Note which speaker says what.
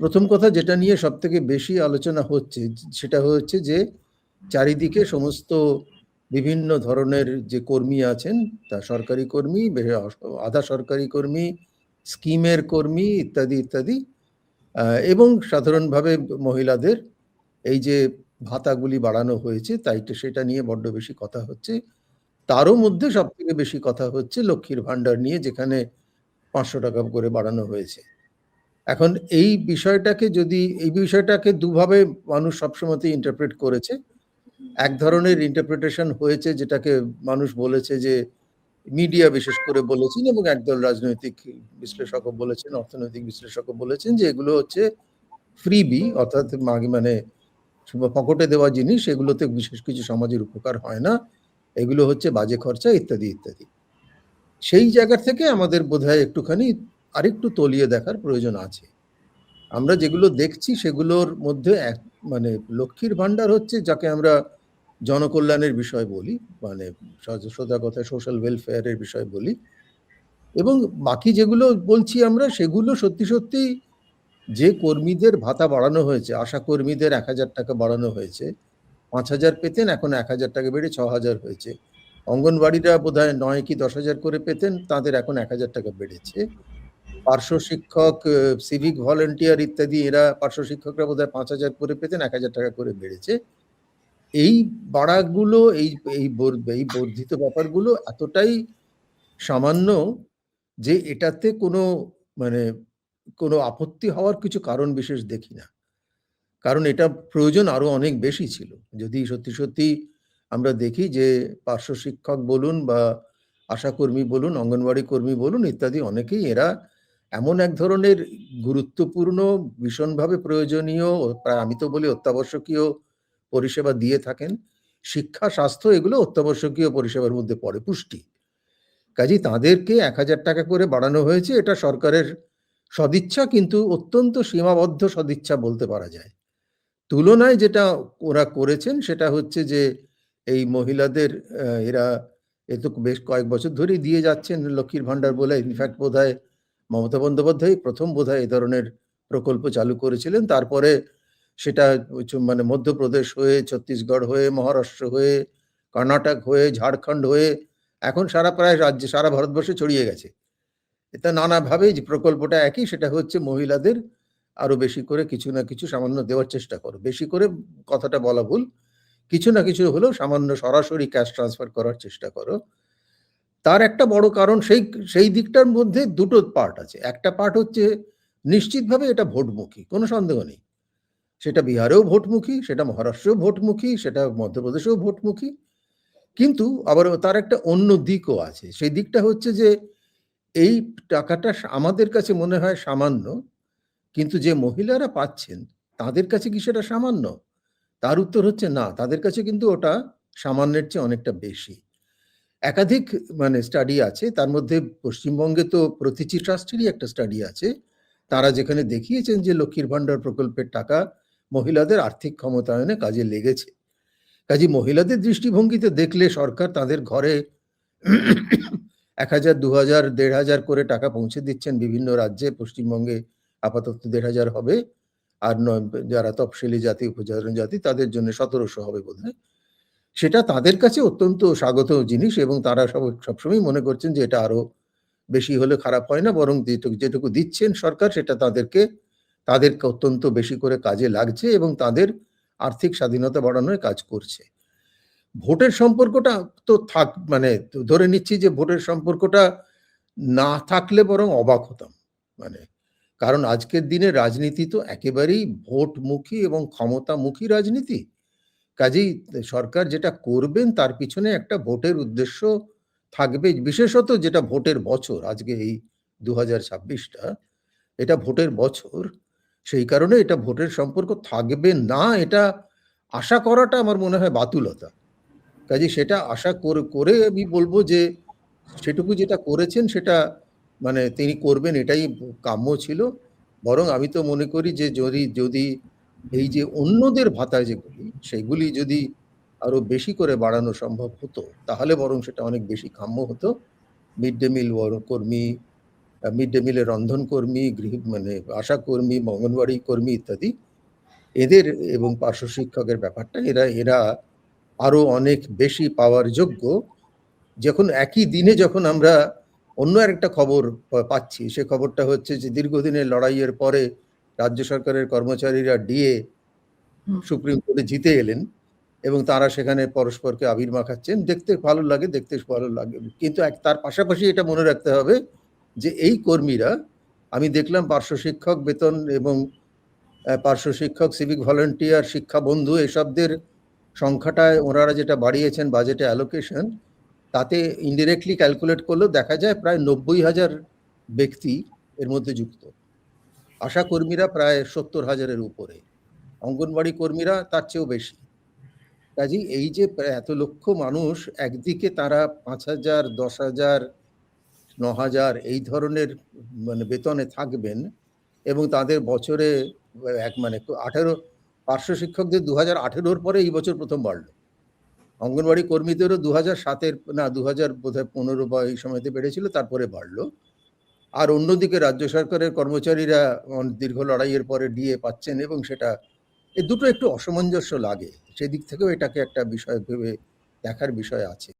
Speaker 1: প্রথম কথা যেটা নিয়ে সব থেকে বেশি আলোচনা হচ্ছে, সেটা হচ্ছে যে চারিদিকে সমস্ত বিভিন্ন ধরনের যে কর্মী আছেন, তা সরকারি কর্মী আধা সরকারি কর্মী, স্কিমের কর্মী ইত্যাদি ইত্যাদি। এবং সাধারণভাবে মহিলাদের এই যে ভাতাগুলি বাড়ানো হয়েছে, তাই সেটা নিয়ে বড্ড বেশি কথা হচ্ছে। তারও মধ্যে সব থেকে বেশি কথা হচ্ছে লক্ষ্মীর ভাণ্ডার নিয়ে, যেখানে পাঁচশো টাকা করে বাড়ানো হয়েছে। এখন এই বিষয়টাকে যদি, এই বিষয়টাকে দুভাবে মানুষ সবসময়তে ইন্টারপ্রেট করেছে। এক ধরনের ইন্টারপ্রিটেশন হয়েছে যেটাকে মানুষ বলেছে যে মিডিয়া বিশেষ করে বলেছেন এবং একদল রাজনৈতিক বিশ্লেষকও বলেছেন, অর্থনৈতিক বিশ্লেষকও বলেছেন যে এগুলো হচ্ছে ফ্রিবি অর্থাৎ মানে পকেটে দেওয়া জিনিস, এগুলোতে বিশেষ কিছু সমাজের উপকার হয় না। এগুলো হচ্ছে বাজে খরচা, ইত্যাদি ইত্যাদি। সেই জায়গা থেকে আমাদের বোধহয় একটুখানি আরেকটু তলিয়ে দেখার প্রয়োজন আছে। আমরা যেগুলো দেখছি সেগুলোর মধ্যে এক মানে লক্ষ্মীর ভাণ্ডার হচ্ছে যাকে আমরা জনকল্যাণের বিষয় বলি মানে সোজা কথা সোশ্যাল ওয়েলফেয়ারের বিষয় বলি। এবং বাকি যেগুলো বলছি আমরা, সেগুলো সত্যি সত্যি যে কর্মীদের ভাতা বাড়ানো হয়েছে, আশা কর্মীদের এক হাজার টাকা বাড়ানো হয়েছে, পাঁচ হাজার পেতেন, এখন এক হাজার টাকা বেড়ে ছ হাজার হয়েছে। অঙ্গনবাড়িরা বোধ হয় নয় কি দশ হাজার করে পেতেন, তাদের এখন এক হাজার টাকা বেড়েছে। পার্শ্ব শিক্ষক সিভিক ভলেন্টিয়ার ইত্যাদি এরা পার্শ্ব শিক্ষকরা বোধ হয় পাঁচ হাজার করে পেতেন, এক হাজার টাকা করে বেড়েছে। এই বাড়াগুলো, এই এই এই বর্ধিত ব্যাপারগুলো এতটাই সামান্য যে এটাতে কোনো মানে কোনো আপত্তি হওয়ার কিছু কারণ বিশেষ দেখি না। কারণ এটা প্রয়োজন আরও অনেক বেশি ছিল। যদি সত্যি সত্যি আমরা দেখি যে পার্শ্ব শিক্ষক বলুন বা আশাকর্মী বলুন অঙ্গনবাড়ি কর্মী বলুন ইত্যাদি, অনেকেই এরা এমন এক ধরনের গুরুত্বপূর্ণ, ভীষণভাবে প্রয়োজনীয় প্রায় আমি তো বলি অত্যাবশ্যকীয় পরিষেবা দিয়ে থাকেন। শিক্ষা, স্বাস্থ্য এগুলো অত্যাবশ্যকীয় পরিষেবার মধ্যে পড়ে, পুষ্টি। কাজে তাদেরকে এক হাজার টাকা করে বাড়ানো হয়েছে, এটা সরকারের সদিচ্ছা, কিন্তু অত্যন্ত সীমাবদ্ধ সদিচ্ছা বলতে পারা যায়। তুলনায় যেটা ওরা করেছেন, সেটা হচ্ছে যে, এই মহিলাদের এরা এ তো বেশ কয়েক বছর ধরেই দিয়ে যাচ্ছেন, লক্ষ্মীর ভাণ্ডার বলে ইনফ্যাক্ট বোধ হয় মমতা বন্দ্যোপাধ্যায় প্রথম বোধ এই ধরনের প্রকল্প চালু করেছিলেন। তারপরে সেটা মানে মধ্যপ্রদেশ হয়ে, ছত্তিশগড় হয়ে, মহারাষ্ট্র হয়ে, কর্ণাটক হয়ে, ঝাড়খণ্ড হয়ে এখন সারা প্রায় রাজ্যে, সারা ভারতবর্ষে ছড়িয়ে গেছে। এটা নানাভাবে যে প্রকল্পটা একই, সেটা হচ্ছে মহিলাদের আরও বেশি করে কিছু না কিছু সামান্য দেওয়ার চেষ্টা করো। বেশি করে কথাটা বলা ভুল। কিছু না কিছু হলেও সামান্য সরাসরি ক্যাশ ট্রান্সফার করার চেষ্টা করো। তার একটা বড় কারণ সেই সেই দিকটার মধ্যে দুটো পার্ট আছে। একটা পার্ট হচ্ছে নিশ্চিতভাবে এটা ভোটমুখী, কোনো সন্দেহ নেই। সেটা বিহারেও ভোটমুখী, সেটা মহারাষ্ট্রেও ভোটমুখী, সেটা মধ্যপ্রদেশেও ভোটমুখী। কিন্তু আবার তার একটা অন্য দিকও আছে। সেই দিকটা হচ্ছে যে এই টাকাটা আমাদের কাছে মনে হয় সামান্য, কিন্তু যে মহিলারা পাচ্ছেন, তাদের কাছে কি সেটা সামান্য? তার উত্তর হচ্ছে না। তাদের কাছে কিন্তু ওটা সামান্যের চেয়ে অনেকটা বেশি। একাধিক মানে স্টাডি আছে। তার মধ্যে পশ্চিমবঙ্গে তো প্রতিচি ট্রাস্টেরই একটা স্টাডি আছে। তারা যেখানে দেখিয়েছেন যে লক্ষ্মীর ভাণ্ডার প্রকল্পের টাকা মহিলাদের আর্থিক ক্ষমতায়নে কাজে লেগেছে। কাজে মহিলাদের দৃষ্টিভঙ্গিতে দেখলে সরকার তাদের ঘরে এক হাজার দু হাজার দেড় হাজার করে টাকা পৌঁছে দিচ্ছেন। বিভিন্ন রাজ্যে পশ্চিমবঙ্গে আপাতত দেড় হাজার হবে। আর নয়, যারা তফসিলি জাতি, উপজাতি, জাতি, তাদের জন্য সতেরোশো হবে বোধ সেটা তাদের কাছে অত্যন্ত স্বাগত জিনিস এবং তারা সব সবসময় মনে করছেন যে এটা আরও বেশি হলে খারাপ হয় না, বরং যেটুকু দিচ্ছেন সরকার সেটা তাদেরকে তাদেরকে অত্যন্ত বেশি করে কাজে লাগছে এবং তাদের আর্থিক স্বাধীনতা বাড়ানোর কাজ করছে। ভোটের সম্পর্কটা তো থাক মানে ধরে নিচ্ছি যে ভোটের সম্পর্কটা না থাকলে বরং অবাক হতাম মানে কারণ আজকের দিনে রাজনীতি তো একেবারেই ভোটমুখী এবং ক্ষমতামুখী রাজনীতি। কাজেই সরকার যেটা করবেন, তার পিছনে একটা ভোটের উদ্দেশ্য থাকবে, বিশেষত যেটা ভোটের বছর, আজকে এই দু হাজার ছাব্বিশটা, এটা ভোটের বছর, সেই কারণে এটা ভোটের সম্পর্ক থাকবে না, এটা আশা করাটা আমার মনে হয় বাতুলতা। কাজে সেটা আশা করে করে আমি বলব যে, সেটুকু যেটা করেছেন, সেটা মানে তিনি করবেন, এটাই কাম্য ছিল। বরং আমি তো মনে করি যে, যদি যদি এই যে অন্যদের ভাতা যেগুলি সেগুলি যদি আরও বেশি করে বাড়ানো সম্ভব হতো, তাহলে বরং সেটা অনেক বেশি কাম্য হতো। মিড ডে মিল কর্মী, মিড ডে মিলের রন্ধনকর্মী গৃহ মানে আশাকর্মী অঙ্গনবাড়ি কর্মী ইত্যাদি, এদের এবং পার্শ্ব শিক্ষকের ব্যাপারটা, এরা এরা আরও অনেক বেশি পাওয়ার যোগ্য। যখন একই দিনে যখন আমরা অন্য একটা খবর পাচ্ছি, সে খবরটা হচ্ছে যে দীর্ঘদিনের লড়াইয়ের পরে রাজ্য সরকারের কর্মচারীরা ডিএ। সুপ্রিম কোর্টে জিতে এলেন এবং তারা সেখানে পরস্পরকে আবির মাখাচ্ছেন দেখতে ভালো লাগে দেখতে ভালো লাগে। কিন্তু এক তার পাশাপাশি এটা মনে রাখতে হবে যে এই কর্মীরা আমি দেখলাম পার্শ্ব শিক্ষক বেতন এবং পার্শ্ব শিক্ষক সিভিক ভলেন্টিয়ার শিক্ষা বন্ধু এসবদের সংখ্যাটায় ওনারা যেটা বাড়িয়েছেন বাজেটে অ্যালোকেশন তাতে ইনডিরেক্টলি ক্যালকুলেট করলেও দেখা যায় প্রায় নব্বই হাজার ব্যক্তি এর মধ্যে যুক্ত। আশা কর্মীরা প্রায় সত্তর হাজারের উপরে। অঙ্গনবাড়ি কর্মীরা তার চেয়েও বেশি। কাজেই এই যে এত লক্ষ মানুষ, একদিকে তারা পাঁচ হাজার, দশ হাজার, ন হাজার এই ধরনের মানে বেতনে থাকবেন এবং তাদের বছরে এক মানে আঠেরো, পার্শ্ব শিক্ষকদের দু হাজার আঠেরোর পরে এই বছর প্রথম বাড়লো। অঙ্গনবাড়ি কর্মীদেরও দু হাজার সাতের, না দু হাজার বোধহয় পনেরো বা এই সময়তে বেড়েছিল, তারপরে বাড়লো। আর অন্যদিকে রাজ্য সরকারের কর্মচারীরা দীর্ঘ লড়াইয়ের পরে ডিএ পাচ্ছেন এবং সেটা, এ দুটো একটু অসামঞ্জস্য লাগে। সেদিক থেকেও এটাকে একটা বিষয় ভেবে দেখার বিষয় আছে।